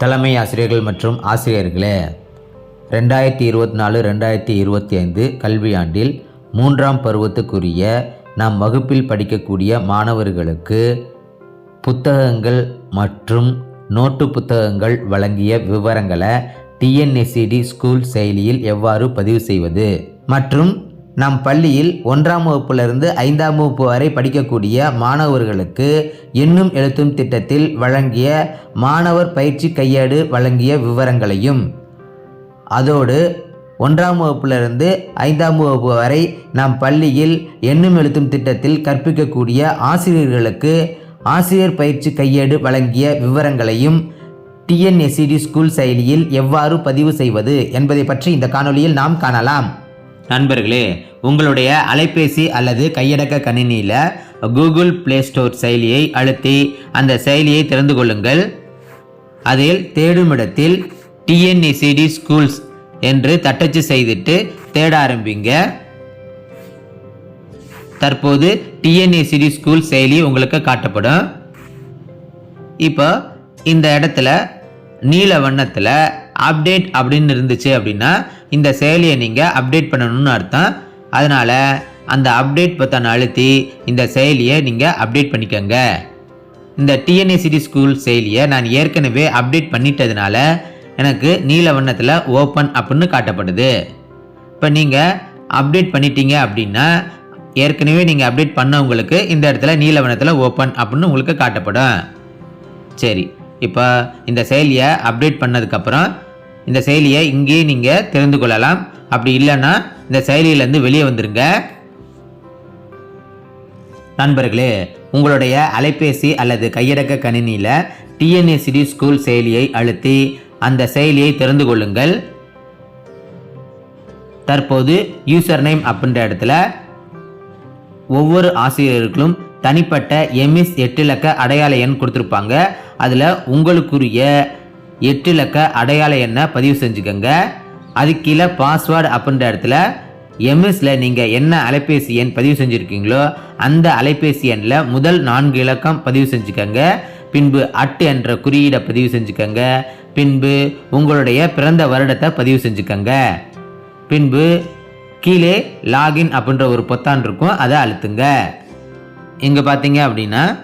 தலைமை ஆசிரியர்கள் மற்றும் ஆசிரியர்களே ரெண்டாயிரத்தி இருபத்தி நாலு ரெண்டாயிரத்தி இருபத்தி ஐந்து கல்வியாண்டில் மூன்றாம் பருவத்துக்குரிய நாம் வகுப்பில் படிக்கக்கூடிய மாணவர்களுக்கு புத்தகங்கள் மற்றும் நோட்டு புத்தகங்கள் வழங்கிய விவரங்களை டிஎன்எஸ்சிடி ஸ்கூல் செயலியில் எவ்வாறு பதிவு செய்வது மற்றும் நம் பள்ளியில் ஒன்றாம் வகுப்பிலிருந்து ஐந்தாம் வகுப்பு வரை படிக்கக்கூடிய மாணவர்களுக்கு எண்ணும் எழுத்தும் திட்டத்தில் வழங்கிய மாணவர் பயிற்சி கையேடு வழங்கிய விவரங்களையும். அதோடு ஒன்றாம் வகுப்பிலிருந்து ஐந்தாம் வகுப்பு வரை நம் பள்ளியில் எண்ணும் எழுத்தும் திட்டத்தில் கற்பிக்கக்கூடிய ஆசிரியர்களுக்கு ஆசிரியர் பயிற்சி கையேடு வழங்கிய விவரங்களையும் டிஎன்எஸ்சிடி ஸ்கூல் செயலியில் எவ்வாறு பதிவு செய்வது என்பதை பற்றி இந்த காணொலியில் நாம் காணலாம். நண்பர்களே உங்களுடைய அலைபேசி அல்லது கையடக்க கணினியில் கூகுள் ப்ளே ஸ்டோர் செயலியை அழுத்தி அந்த செயலியை திறந்து கொள்ளுங்கள். அதில் தேடுமிடத்தில் டிஎன்இசிடி ஸ்கூல்ஸ் என்று தட்டச்சு செய்துட்டு தேட ஆரம்பிங்க. தற்போது டிஎன்இசிடி ஸ்கூல் செயலி உங்களுக்கு காட்டப்படும். இப்போ இந்த இடத்துல நீல வண்ணத்தில் அப்டேட் அப்படின்னு இருந்துச்சு அப்படின்னா இந்த செயலியை நீங்கள் அப்டேட் பண்ணணும்னு அர்த்தம். அதனால் அந்த அப்டேட் பத்தான அழுத்தி இந்த செயலியை நீங்கள் அப்டேட் பண்ணிக்கோங்க. இந்த டிஎன்ஏசிடி ஸ்கூல் செயலியை நான் ஏற்கனவே அப்டேட் பண்ணிட்டதுனால எனக்கு நீல வண்ணத்தில் ஓப்பன் அப்படின்னு காட்டப்படுது. இப்போ நீங்கள் அப்டேட் பண்ணிட்டீங்க அப்படின்னா ஏற்கனவே நீங்கள் அப்டேட் பண்ணவங்களுக்கு இந்த இடத்துல நீல வண்ணத்தில் ஓப்பன் அப்படின்னு உங்களுக்கு காட்டப்படும். சரி இப்போ இந்த செயலியை அப்டேட் பண்ணதுக்கப்புறம் இந்த செயலியை இங்கேயே நீங்கள் தெரிந்து கொள்ளலாம். அப்படி இல்லைன்னா இந்த செயலியிலேருந்து வெளியே வந்துருங்க. நண்பர்களே உங்களுடைய அலைபேசி அல்லது கையடக்க கணினியில் டிஎன்ஏசிடி ஸ்கூல் செயலியை அழுத்தி அந்த செயலியை திறந்து கொள்ளுங்கள். தற்போது யூசர் நேம் அப்படின்ற இடத்துல ஒவ்வொரு ஆசிரியர்களும் தனிப்பட்ட எம்எஸ் எட்டு இலக்க அடையாள எண் கொடுத்துருப்பாங்க. அதில் உங்களுக்குரிய எட்டு இலக்க அடையாள எண்ணை பதிவு செஞ்சுக்கோங்க. அதுக்கீழே பாஸ்வேர்டு அப்படின்ற இடத்துல எம்எஸ்ல நீங்கள் என்ன அலைபேசி எண் பதிவு செஞ்சுருக்கீங்களோ அந்த அலைபேசி எண்ணில் முதல் நான்கு இலக்கம் பதிவு செஞ்சுக்கோங்க. பின்பு அட்டு என்ற குறியீடை பதிவு செஞ்சுக்கோங்க. பின்பு உங்களுடைய பிறந்த வருடத்தை பதிவு செஞ்சுக்கோங்க. பின்பு கீழே லாகின் அப்படின்ற ஒரு பொத்தான் இருக்கும் அதை அழுத்துங்க. இங்கே பார்த்தீங்க அப்படின்னா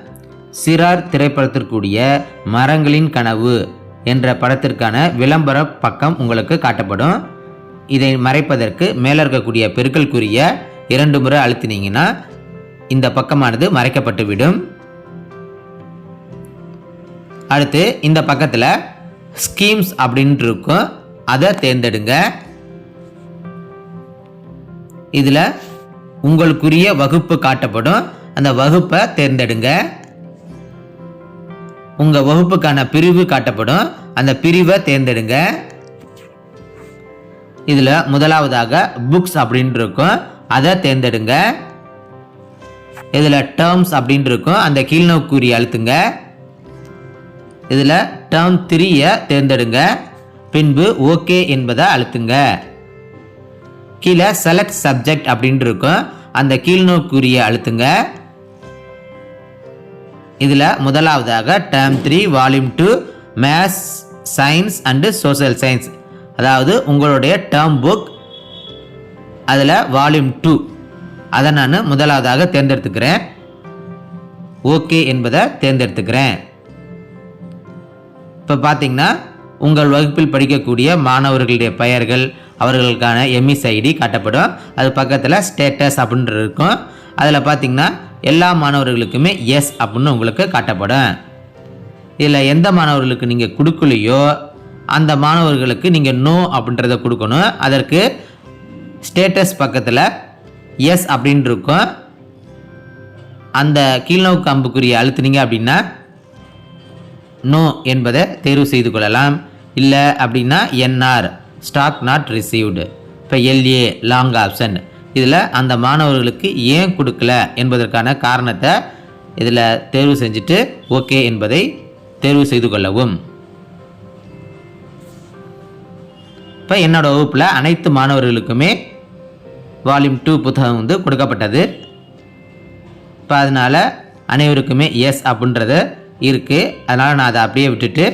சிறார் திரைப்படத்திற்குரிய மரங்களின் கனவு. என்ற படத்திற்கான விளம்பர பக்கம் உங்களுக்கு காட்டப்படும். இதை மறைப்பதற்கு மேலே இருக்கக்கூடிய பெருக்கல் குறிய இரண்டு முறை அழுத்தினீங்கன்னா இந்த பக்கமானது மறைக்கப்பட்டு விடும் அடுத்து இந்த பக்கத்தில் ஸ்கீம்ஸ் அப்படின்ட்டு இருக்கும். அதை தேர்ந்தெடுங்க. இதில் உங்களுக்குரிய வகுப்பு காட்டப்படும். அந்த வகுப்பை தேர்ந்தெடுங்க. உங்கள் வகுப்புக்கான பிரிவு காட்டப்படும். அந்த பிரிவை தேர்ந்தெடுங்க. இதில் முதலாவதாக புக்ஸ் அப்படின்ட்டு இருக்கும் அதை தேர்ந்தெடுங்க. இதில் டேர்ம்ஸ் அப்படின்ட்டு இருக்கும் அந்த கீழ்நோக்குரிய அழுத்துங்க. இதில் டேர்ம் த்ரீயை தேர்ந்தெடுங்க. பின்பு ஓகே என்பதை அழுத்துங்க. கீழே செலக்ட் சப்ஜெக்ட் அப்படின்னு இருக்கும் அந்த கீழ்நோக்குரிய அழுத்துங்க. இதில் முதலாவதாக term three volume two maths science and social science அதாவது உங்களுடைய டேர்ம் புக் அதில் வால்யூம் டூ அதை நான் முதலாவதாக தேர்ந்தெடுத்துக்கிறேன். ஓகே என்பதை தேர்ந்தெடுத்துக்கிறேன். இப்போ பார்த்தீங்கன்னா உங்கள் வகுப்பில் படிக்கக்கூடிய மாணவர்களுடைய பெயர்கள் அவர்களுக்கான எம்இஸ் ஐடி காட்டப்படும். அது பக்கத்தில் ஸ்டேட்டஸ் அப்படின்ட்டு இருக்கும். அதில் பார்த்தீங்கன்னா எல்லா மாணவர்களுக்குமே எஸ் அப்படின்னு உங்களுக்கு காட்டப்படும். இதில் எந்த மாணவர்களுக்கு நீங்கள் கொடுக்கலையோ அந்த மாணவர்களுக்கு நீங்கள் நோ அப்படின்றத கொடுக்கணும். அதற்கு ஸ்டேட்டஸ் பக்கத்தில் எஸ் அப்படின்னு இருக்கும். அந்த கீழ்நோக்கு அம்புக்குரிய அழுத்துனீங்க அப்படின்னா நோ என்பதை தேர்வு செய்து கொள்ளலாம். இல்லை அப்படின்னா என்ஆர் ஸ்டாக் நாட் ரிசீவ்டு இப்போ எல்ஏ லாங் ஆப்ஷன் இதில் அந்த மாணவர்களுக்கு ஏன் கொடுக்கல என்பதற்கான காரணத்தை இதில் தேர்வு செஞ்சுட்டு ஓகே என்பதை தேர்வு செய்து கொள்ளவும். இப்போ என்னோடய வகுப்பில் அனைத்து மாணவர்களுக்குமே வால்யூம் டூ புத்தகம் வந்து கொடுக்கப்பட்டது. இப்போ அதனால் அனைவருக்குமே எஸ் அப்படின்றது இருக்குது அதனால் நான் அதை அப்படியே விட்டுட்டு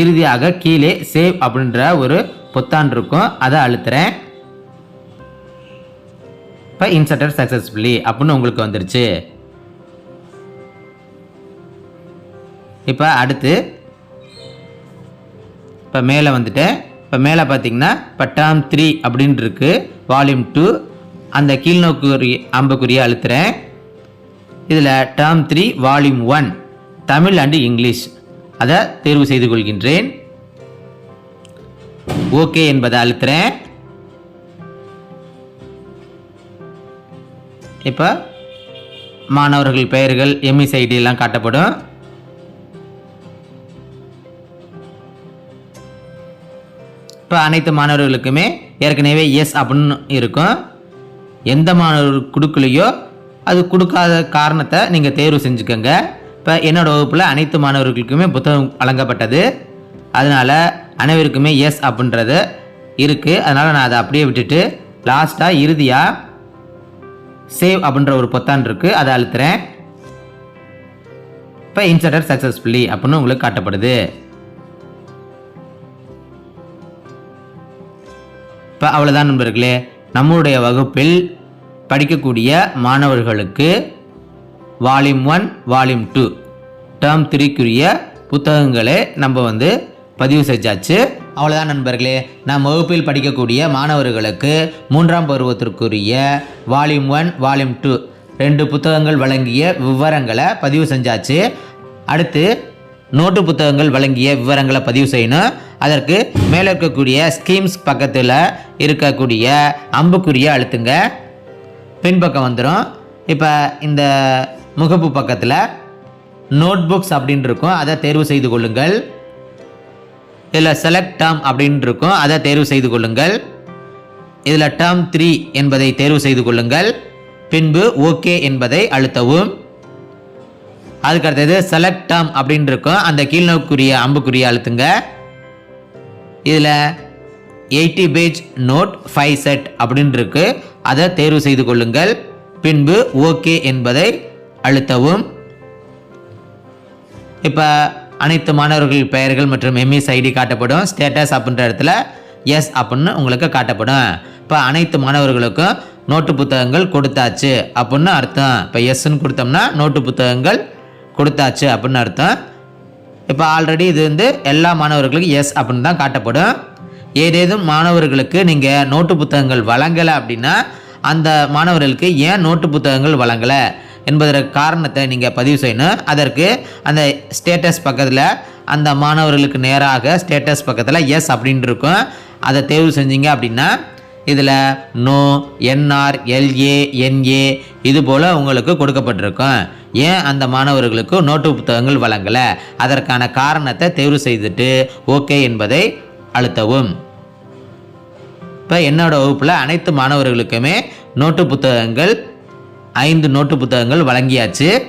இறுதியாக கீழே சேவ் அப்படின்ற ஒரு பொத்தான் இருக்கும். அதை அழுத்துறேன். இப்போ இன்சர்டட் சக்ஸஸ்ஃபுல்லி அப்படின்னு உங்களுக்கு வந்துருச்சு. இப்போ அடுத்து இப்போ மேலே வந்துட்டேன் இப்போ மேலே பார்த்தீங்கன்னா இப்போ டேர்ம் த்ரீ அப்படின்ட்டு இருக்கு. வால்யூம் டூ அந்த கீழ்நோக்குரிய அம்புக்குரிய அழுத்துறேன். இதில் term three volume one Tamil and English. அதை தேர்வு செய்து கொள்கின்றேன். ஓகே என்பதை அழுத்துறேன். இப்போ மாணவர்கள் பெயர்கள் எம்இசைடி எல்லாம் காட்டப்படும். இப்போ அனைத்து மாணவர்களுக்குமே ஏற்கனவே எஸ் அப்படின்னு இருக்கும். எந்த மாணவர் கொடுக்கலையோ அது கொடுக்காத காரணத்தை நீங்கள் தேர்வு செஞ்சுக்கோங்க. இப்போ என்னோடய வகுப்பில் அனைத்து மாணவர்களுக்குமே புத்தகம் வழங்கப்பட்டது. அதனால் அனைவருக்குமே எஸ் அப்படின்றது இருக்குது அதனால் நான் அதை அப்படியே விட்டுட்டு லாஸ்ட்டாக இறுதியாக சேவ் அப்படின்ற ஒரு பொத்தான் இருக்குது அதை அழுத்துறேன். இப்போ இன்சர்டர் சக்ஸஸ்ஃபுல்லி அப்படின்னு உங்களுக்கு காட்டப்படுது. இப்போ அவ்வளோதான் நண்பர்களே. நம்முடைய வகுப்பில் படிக்கக்கூடிய மாணவர்களுக்கு volume one volume two term த்ரீக்குரிய புத்தகங்களை நம்ம வந்து பதிவு செஞ்சாச்சு. அவ்வளோதான் நண்பர்களே. நம் வகுப்பில் படிக்கக்கூடிய மாணவர்களுக்கு மூன்றாம் பருவத்திற்குரிய வால்யூம் ஒன் வால்யூம் டூ ரெண்டு புத்தகங்கள் வழங்கிய விவரங்களை பதிவு செஞ்சாச்சு. அடுத்து நோட்டு புத்தகங்கள் வழங்கிய விவரங்களை பதிவு செய்யணும். அதற்கு மேலே இருக்கக்கூடிய ஸ்கீம்ஸ் பக்கத்தில் இருக்கக்கூடிய அம்புக்குரிய அழுத்துங்க. பின்பக்கம் வந்துடும் இப்போ இந்த முகப்பு பக்கத்தில் நோட் புக்ஸ் அப்படின்னு இருக்கும். அதை தேர்வு செய்து கொள்ளுங்கள். இதில் செலக்ட் டேர்ம் அப்படின்னு இருக்கும் அதை தேர்வு செய்து கொள்ளுங்கள். இதில் டேர்ம் த்ரீ என்பதை தேர்வு செய்து கொள்ளுங்கள். பின்பு ஓகே என்பதை அழுத்தவும். அதுக்கு அடுத்தது செலக்ட் டேர்ம் அப்படின்னு இருக்கும் அந்த கீழ்நோக்குரிய அம்புக்குரிய அழுத்துங்க. இதில் eighty page note five set அப்படின்னு இருக்கு அதை தேர்வு செய்து கொள்ளுங்கள். பின்பு ஓகே என்பதை அழுத்தவும். இப்போ அனைத்து மாணவர்கள் பெயர்கள் மற்றும் எம்எஸ் ஐடி காட்டப்படும். ஸ்டேட்டஸ் அப்படின்ற இடத்துல எஸ் அப்படின்னு உங்களுக்கு காட்டப்படும். இப்போ அனைத்து மாணவர்களுக்கும் நோட்டு புத்தகங்கள் கொடுத்தாச்சு அப்படின்னு அர்த்தம். இப்போ எஸ்ன்னு கொடுத்தோம்னா நோட்டு புத்தகங்கள் கொடுத்தாச்சு அப்படின்னு அர்த்தம். இப்போ ஆல்ரெடி இது வந்து எல்லா மாணவர்களுக்கும் எஸ் அப்படின்னு தான் காட்டப்படும். ஏதேதும் மாணவர்களுக்கு நீங்கள் நோட்டு புத்தகங்கள் வழங்கலை அப்படின்னா அந்த மாணவர்களுக்கு ஏன் நோட்டு புத்தகங்கள் வழங்கலை? என்பதற்கு காரணத்தை நீங்கள் பதிவு செய்யணும். அதற்கு அந்த ஸ்டேட்டஸ் பக்கத்தில் அந்த மாணவர்களுக்கு நேராக ஸ்டேட்டஸ் பக்கத்தில் எஸ் அப்படின்ட்டு இருக்கும். அதை தேர்வு செஞ்சீங்க அப்படின்னா இதில் நோ என்ஆர் எல்ஏ என்ஏ இது போல் உங்களுக்கு கொடுக்கப்பட்டிருக்கும். ஏன் அந்த மாணவர்களுக்கு நோட்டு புத்தகங்கள் வழங்கலை? அதற்கான காரணத்தை தேர்வு செய்துட்டு ஓகே என்பதை அழுத்தவும். இப்போ என்னோடய வகுப்பில் அனைத்து மாணவர்களுக்குமே நோட்டு புத்தகங்கள் ஐந்து நோட்டு புத்தகங்கள் வழங்கியாச்சு.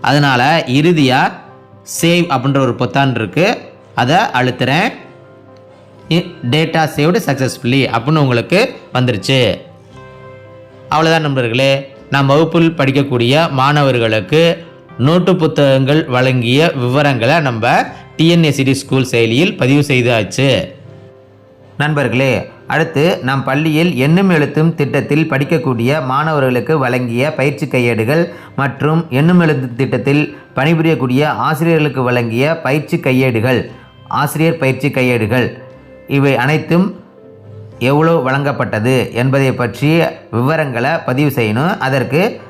அதனால் இறுதியாக சேவ் அப்படின்ற ஒரு பொத்தான் இருக்குது அதை அழுத்துறேன். டேட்டா சேவ்டு சக்ஸஸ்ஃபுல்லி அப்படின்னு உங்களுக்கு வந்துருச்சு. அவ்வளோதான் நண்பர்களே. நம் வகுப்பில் படிக்கக்கூடிய மாணவர்களுக்கு நோட்டு புத்தகங்கள் வழங்கிய விவரங்களை நம்ம டிஎன்எஸ்சிடி ஸ்கூல் செயலியில் பதிவு செய்தாச்சு. நண்பர்களே அடுத்து நம் பள்ளியில் எண்ணும் எழுத்தும் திட்டத்தில் படிக்கக்கூடிய மாணவர்களுக்கு வழங்கிய பயிற்சி கையேடுகள் மற்றும் எண்ணும் எழுத்தும் திட்டத்தில் பணிபுரியக்கூடிய ஆசிரியர்களுக்கு வழங்கிய பயிற்சி கையேடுகள் ஆசிரியர் பயிற்சி கையேடுகள். இவை அனைத்தும் எவ்வளோ வழங்கப்பட்டது என்பதை பற்றிய விவரங்களை பதிவு செய்யணும். அதற்கு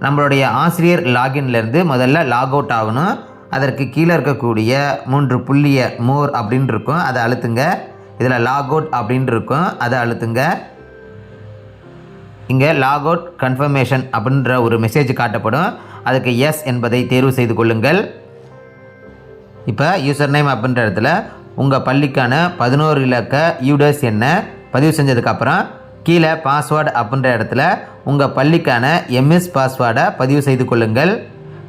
நம்மளுடைய ஆசிரியர் லாகின்லேருந்து முதல்ல லாக் அவுட் ஆகணும். அதற்கு கீழே இருக்கக்கூடிய மூன்று புள்ளிய மோர் அப்படின்னு இருக்கும். அதை அழுத்துங்க. இதில் லாக் அவுட் அப்படின்னு இருக்கும். அதை அழுத்துங்க. இங்கே லாக் அவுட் கன்ஃபர்மேஷன் அப்படின்ற ஒரு மெசேஜ் காட்டப்படும். அதுக்கு எஸ் என்பதை தேர்வு செய்து கொள்ளுங்கள். இப்போ யூசர் நேம் அப்படின்ற இடத்துல உங்கள் பள்ளிக்கான பதினோரு இலக்க யூடர்ஸ் என்ன பதிவு செஞ்சதுக்கப்புறம் கீழே பாஸ்வேர்டு அப்படின்ற இடத்துல உங்கள் பள்ளிக்கான எம்எஸ் பாஸ்வேர்டை பதிவு செய்து கொள்ளுங்கள்.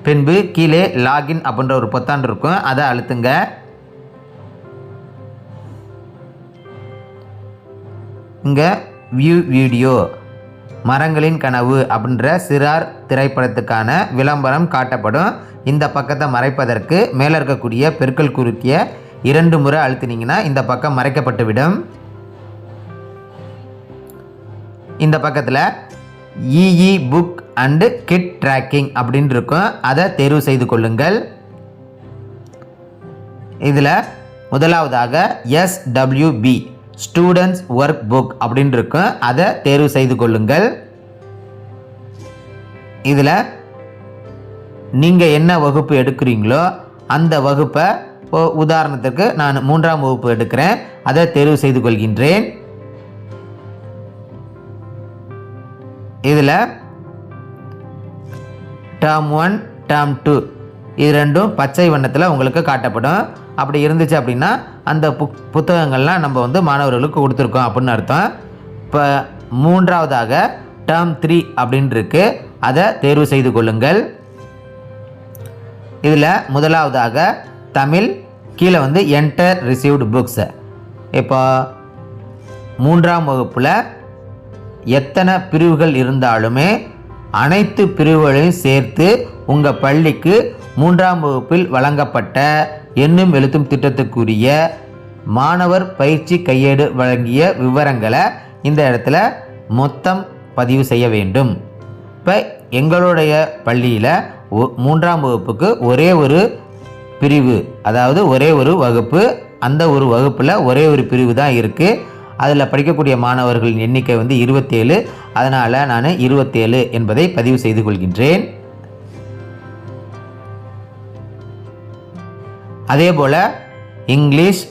பின்பு கீழே லாகின் அப்படின்ற ஒரு பொத்தான் இருக்கும். அதை அழுத்துங்க. இங்கே வியூ வீடியோ மரங்களின் கனவு அப்படின்ற சிறார் திரைப்படத்துக்கான விளம்பரம் காட்டப்படும். இந்த பக்கத்தை மறைப்பதற்கு மேலே இருக்கக்கூடிய பெருக்கல் குறுக்கிய இரண்டு முறை அழுத்தினீங்கன்னா இந்த பக்கம் மறைக்கப்பட்டுவிடும். இந்த பக்கத்தில் e book and kit tracking அப்படின்னு இருக்கும். அதை தேர்வு செய்து கொள்ளுங்கள். இதில் முதலாவதாக எஸ்டபிள்யூபி ஸ்டூடெண்ட்ஸ் ஒர்க் புக் அப்படின்னு இருக்கும் அதை தேர்வு செய்து கொள்ளுங்கள். இதில் நீங்கள் என்ன வகுப்பு எடுக்கிறீங்களோ அந்த வகுப்பை உதாரணத்துக்கு நான் மூன்றாம் வகுப்பு எடுக்கிறேன். அதை தேர்வு செய்து கொள்கின்றேன். இதில் டேர்ம் ஒன் டேர்ம் டூ இது ரெண்டும் பச்சை வண்ணத்தில் உங்களுக்கு காட்டப்படும். அப்படி இருந்துச்சு அப்படின்னா அந்த புக் புத்தகங்கள்லாம் நம்ம வந்து மாணவர்களுக்கு கொடுத்துருக்கோம் அப்படின்னு அர்த்தம். இப்போ மூன்றாவதாக டேர்ம் த்ரீ அப்படின்னு இருக்கு அதை தேர்வு செய்து கொள்ளுங்கள். இதில் முதலாவதாக தமிழ் கீழே வந்து என்டர் ரிசீவ்டு புக்ஸு இப்போ மூன்றாம் வகுப்பில் எத்தனை பிரிவுகள் இருந்தாலுமே அனைத்து பிரிவுகளையும் சேர்த்து உங்கள் பள்ளிக்கு மூன்றாம் வகுப்பில் வழங்கப்பட்ட எண்ணும் எழுத்தும் திட்டத்துக்குரிய மாணவர் பயிற்சி கையேடு வழங்கிய விவரங்களை இந்த இடத்துல மொத்தம் பதிவு செய்ய வேண்டும். இப்போ எங்களுடைய பள்ளியில் ஒ- மூன்றாம் வகுப்புக்கு ஒரே ஒரு பிரிவு அதாவது ஒரே ஒரு வகுப்பு அந்த ஒரு வகுப்பில் ஒரே ஒரு பிரிவு தான் இருக்குது அதில் படிக்கக்கூடிய மாணவர்களின் எண்ணிக்கை வந்து இருபத்தேழு அதனால் நான் இருபத்தேழு என்பதை பதிவு செய்து கொள்கின்றேன். அதே போல் இங்கிலீஷ்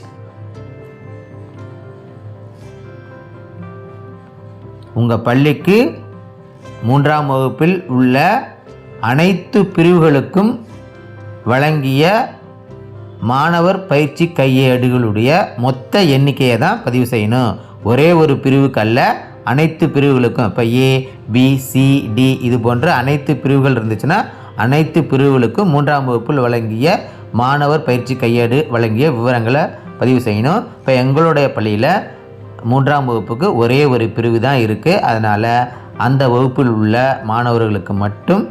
உங்கள் பள்ளிக்கு மூன்றாம் வகுப்பில் உள்ள அனைத்து பிரிவுகளுக்கும் வழங்கிய மாணவர் பயிற்சி கையேடுகளுடைய மொத்த எண்ணிக்கையை தான் பதிவு செய்யணும். ஒரே ஒரு பிரிவுக்கு அல்ல அனைத்து பிரிவுகளுக்கும் இப்போ ஏ பி சி டி இது போன்ற அனைத்து பிரிவுகள் இருந்துச்சுன்னா அனைத்து பிரிவுகளுக்கும் மூன்றாம் வகுப்பில் வழங்கிய மாணவர் பயிற்சி கையேடு வழங்கிய விவரங்களை பதிவு செய்யணும். இப்போ எங்களுடைய பள்ளியில் மூன்றாம் வகுப்புக்கு ஒரே ஒரு பிரிவு தான் இருக்குது அதனால் அந்த வகுப்பில் உள்ள மாணவர்களுக்கு மட்டும்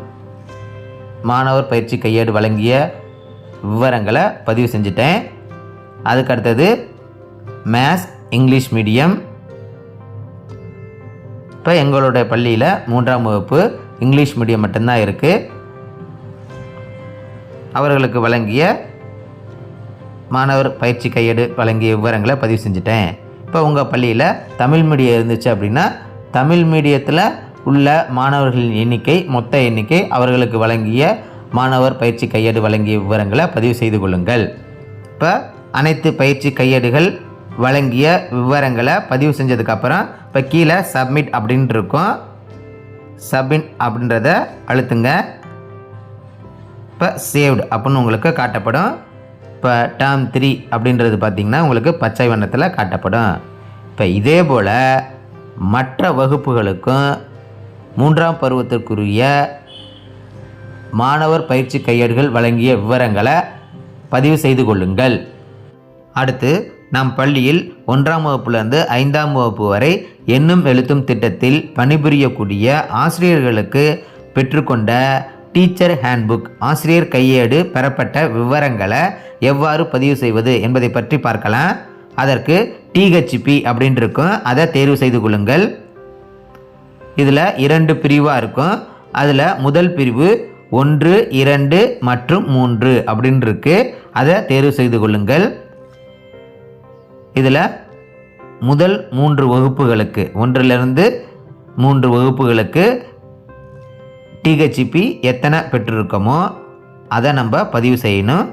மாணவர் பயிற்சி கையேடு வழங்கிய விவரங்களை பதிவு செஞ்சுட்டேன். அதுக்கு அடுத்தது மேத்ஸ் இங்கிலீஷ் மீடியம். இப்போ எங்களுடைய பள்ளியில் மூன்றாம் வகுப்பு இங்கிலீஷ் மீடியம் மட்டும்தான் இருக்குது அவர்களுக்கு வழங்கிய மாணவர் பயிற்சி கையேடு வழங்கிய விவரங்களை பதிவு செஞ்சுட்டேன். இப்போ உங்கள் பள்ளியில் தமிழ் மீடியம் இருந்துச்சு அப்படின்னா தமிழ் மீடியத்தில் உள்ள மாணவர்களின் எண்ணிக்கை மொத்த எண்ணிக்கை அவர்களுக்கு வழங்கிய மாணவர் பயிற்சி கையேடு வழங்கிய விவரங்களை பதிவு செய்து கொள்ளுங்கள். இப்போ அனைத்து பயிற்சி கையேடுகள் வழங்கிய விவரங்களை பதிவு செஞ்சதுக்கப்புறம் இப்போ கீழே சப்மிட் அப்படின்ட்டு இருக்கும். சப்மிட் அப்படின்றத அழுத்துங்க. இப்போ சேவ்டு அப்படின்னு உங்களுக்கு காட்டப்படும். இப்போ டேர்ம் த்ரீ அப்படின்றது பார்த்திங்கன்னா உங்களுக்கு பச்சை வண்ணத்தில் காட்டப்படும். இப்போ இதே போல் மற்ற வகுப்புகளுக்கும் மூன்றாம் பருவத்திற்குரிய மாணவர் பயிற்சி கையேடுகள் வழங்கிய விவரங்களை பதிவு செய்து கொள்ளுங்கள். அடுத்து நம் பள்ளியில் ஒன்றாம் வகுப்புலேருந்து ஐந்தாம் வகுப்பு வரை எண்ணும் எழுத்தும் திட்டத்தில் பணிபுரியக்கூடிய ஆசிரியர்களுக்கு பெற்றுக்கொண்ட டீச்சர் ஹேண்ட்புக். ஆசிரியர் கையேடு பெறப்பட்ட விவரங்களை எவ்வாறு பதிவு செய்வது என்பதை பற்றி பார்க்கலாம். அதற்கு டிஹெச்பி அப்படின்னு இருக்கும் அதை தேர்வு செய்து கொள்ளுங்கள். இதில் இரண்டு பிரிவாக இருக்கும். அதில் முதல் பிரிவு ஒன்று இரண்டு மற்றும் மூன்று அப்படின்னு இருக்கு அதை தேர்வு செய்து கொள்ளுங்கள். இதில் முதல் மூன்று வகுப்புகளுக்கு ஒன்றிலிருந்து மூன்று வகுப்புகளுக்கு டிஹெச்பி எத்தனை பெற்றிருக்கோமோ அதை நம்ம பதிவு செய்யணும்.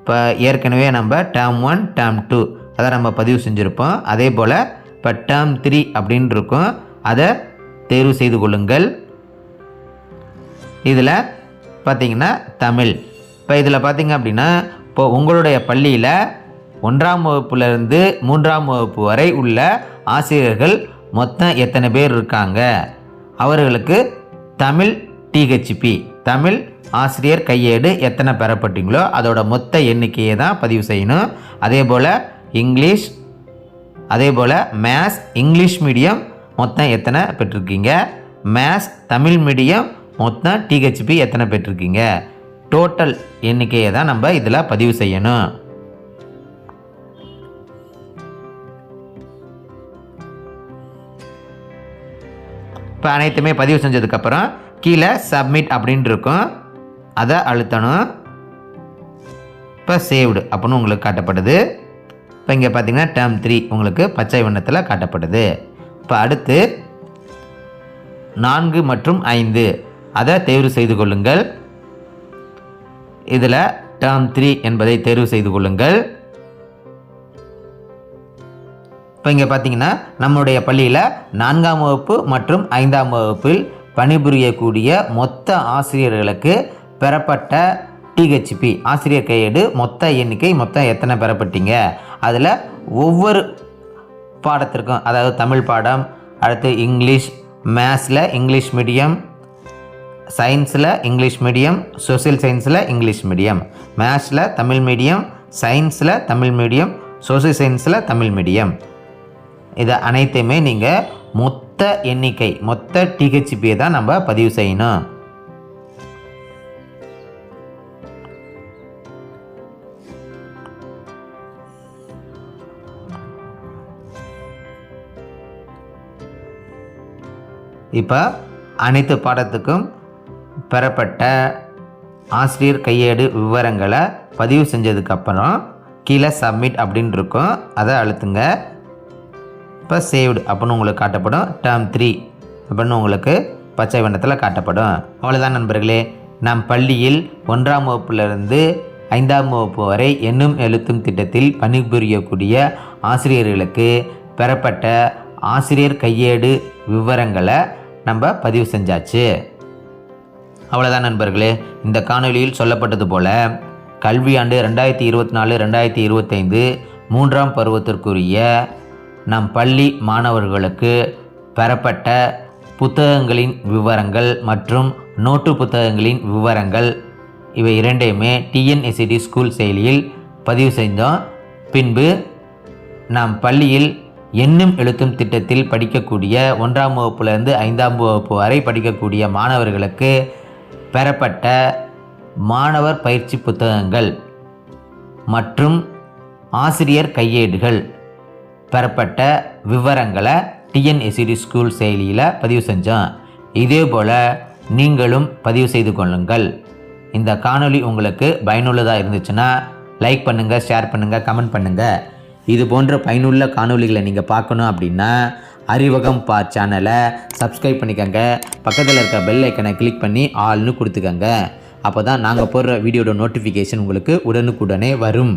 இப்போ ஏற்கனவே நம்ம டேர்ம் ஒன் டேர்ம் டூ அதை நம்ம பதிவு செஞ்சுருப்போம். அதே போல் இப்போ டேர்ம் த்ரீ அப்படின்னு இருக்கும். அதை தேர்வு செய்து கொள்ளுங்கள். இதில் பார்த்தீங்கன்னா தமிழ். இப்போ இதில் பார்த்தீங்க அப்படின்னா இப்போ உங்களுடைய பள்ளியில் ஒன்றாம் வகுப்புலேருந்து மூன்றாம் வகுப்பு வரை உள்ள ஆசிரியர்கள் மொத்தம் எத்தனை பேர் இருக்காங்க? அவர்களுக்கு தமிழ் டிஹெச்பி தமிழ் ஆசிரியர் கையேடு எத்தனை பெறப்பட்டீங்களோ அதோட மொத்த எண்ணிக்கையை தான் பதிவு செய்யணும். அதே போல் இங்கிலீஷ் அதே போல் மேத்ஸ் இங்கிலீஷ் மீடியம் மொத்தம் எத்தனை பெற்றிருக்கீங்க? மேத்ஸ் தமிழ் மீடியம் மொத்தம் டிஹெச்பி எத்தனை பெற்றிருக்கீங்க? டோட்டல் எண்ணிக்கையை தான் நம்ம இதில் பதிவு செய்யணும். இப்போ அனைத்துமே பதிவு செஞ்சதுக்கப்புறம் கீழே சப்மிட் அப்படின்ட்டு இருக்கும் அதை அழுத்தணும். இப்போ சேவ்டு அப்படின்னு உங்களுக்கு காட்டப்படுது. இப்போ இங்கே பார்த்தீங்கன்னா டேர்ம் த்ரீ உங்களுக்கு பச்சை வண்ணத்தில் காட்டப்படுது. இப்போ அடுத்து நான்கு மற்றும் ஐந்து. அதை தேர்வு செய்து கொள்ளுங்கள். இதில் டேர்ம் த்ரீ என்பதை தேர்வு செய்து கொள்ளுங்கள். இப்போ இங்கே பார்த்தீங்கன்னா நம்முடைய பள்ளியில் நான்காம் வகுப்பு மற்றும் ஐந்தாம் வகுப்பில் பணிபுரியக்கூடிய மொத்த ஆசிரியர்களுக்கு பெறப்பட்ட டிஹெச்பி ஆசிரியர் கையேடு மொத்த எண்ணிக்கை மொத்தம் எத்தனை பெறப்பட்டீங்க? அதில் ஒவ்வொரு பாடத்திற்கும் அதாவது தமிழ் பாடம் அடுத்து இங்கிலீஷ் மேத்ஸில் இங்கிலீஷ் மீடியம் சயின்ஸில் இங்கிலீஷ் மீடியம் சோசியல் சயின்ஸில் இங்கிலீஷ் மீடியம் மேத்ஸில் தமிழ் மீடியம் சயின்ஸில் தமிழ் மீடியம் சோசியல் சயின்ஸில் தமிழ் மீடியம். இதை அனைத்தையுமே நீங்கள் மொத்த மொத்த எண்ணிக்கை மொத்த டிஹெச்பியை தான் நம்ம பதிவு செய்யணும். இப்போ அனைத்து பாடத்துக்கும் பெறப்பட்ட ஆசிரியர் கையேடு விவரங்களை பதிவு செஞ்சதுக்கப்புறம் கீழே சப்மிட் அப்படின்னு இருக்கும். அதை அழுத்துங்க. இப்போ சேவ்டு அப்படின்னு உங்களுக்கு காட்டப்படும். டேர்ம் த்ரீ அப்படின்னு உங்களுக்கு பச்சை வண்ணத்தில் காட்டப்படும். அவ்வளோதான் நண்பர்களே. நம் பள்ளியில் ஒன்றாம் வகுப்பிலிருந்து ஐந்தாம் வகுப்பு வரை எண்ணும் எழுத்தும் திட்டத்தில் பணிபுரியக்கூடிய ஆசிரியர்களுக்கு பெறப்பட்ட ஆசிரியர் கையேடு விவரங்களை நம்ம பதிவு செஞ்சாச்சு. அவ்வளோதான் நண்பர்களே. இந்த காணொலியில் சொல்லப்பட்டது போல கல்வியாண்டு ரெண்டாயிரத்தி இருபத்தி நாலு ரெண்டாயிரத்தி இருபத்தைந்து மூன்றாம் பருவத்திற்குரிய நம் பள்ளி மாணவர்களுக்கு பெறப்பட்ட புத்தகங்களின் விவரங்கள் மற்றும் நோட்டு புத்தகங்களின் விவரங்கள். இவை இரண்டையுமே டிஎன்எஸ்சிடி ஸ்கூல் செயலியில் பதிவு செய்தோம். பின்பு நாம் பள்ளியில் எண்ணும் எழுத்தும் திட்டத்தில் படிக்கக்கூடிய ஒன்றாம் வகுப்புலேருந்து ஐந்தாம் வகுப்பு வரை படிக்கக்கூடிய மாணவர்களுக்கு பெறப்பட்ட மாணவர் பயிற்சி புத்தகங்கள் மற்றும் ஆசிரியர் கையேடுகள். பெறப்பட்ட விவரங்களை டிஎன்எஸ்சிடி ஸ்கூல் செயலியில் பதிவு செஞ்சோம். இதே போல் நீங்களும் பதிவு செய்து கொள்ளுங்கள். இந்த காணொளி உங்களுக்கு பயனுள்ளதாக இருந்துச்சுன்னா லைக் பண்ணுங்கள் ஷேர் பண்ணுங்கள் கமெண்ட் பண்ணுங்கள் இது போன்ற பயனுள்ள காணொளிகளை நீங்கள் பார்க்கணும் அப்படின்னா அறிவகம் பா சேனலை சப்ஸ்கிரைப் பண்ணிக்கோங்க. பக்கத்தில் இருக்க பெல் ஐக்கனை கிளிக் பண்ணி ஆல்னு கொடுத்துக்கோங்க. அப்போ தான் நாங்கள் போடுற வீடியோட நோட்டிஃபிகேஷன் உங்களுக்கு உடனுக்குடனே வரும்.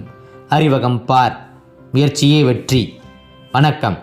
அறிவகம் பார் முயற்சியே வெற்றி. வணக்கம்.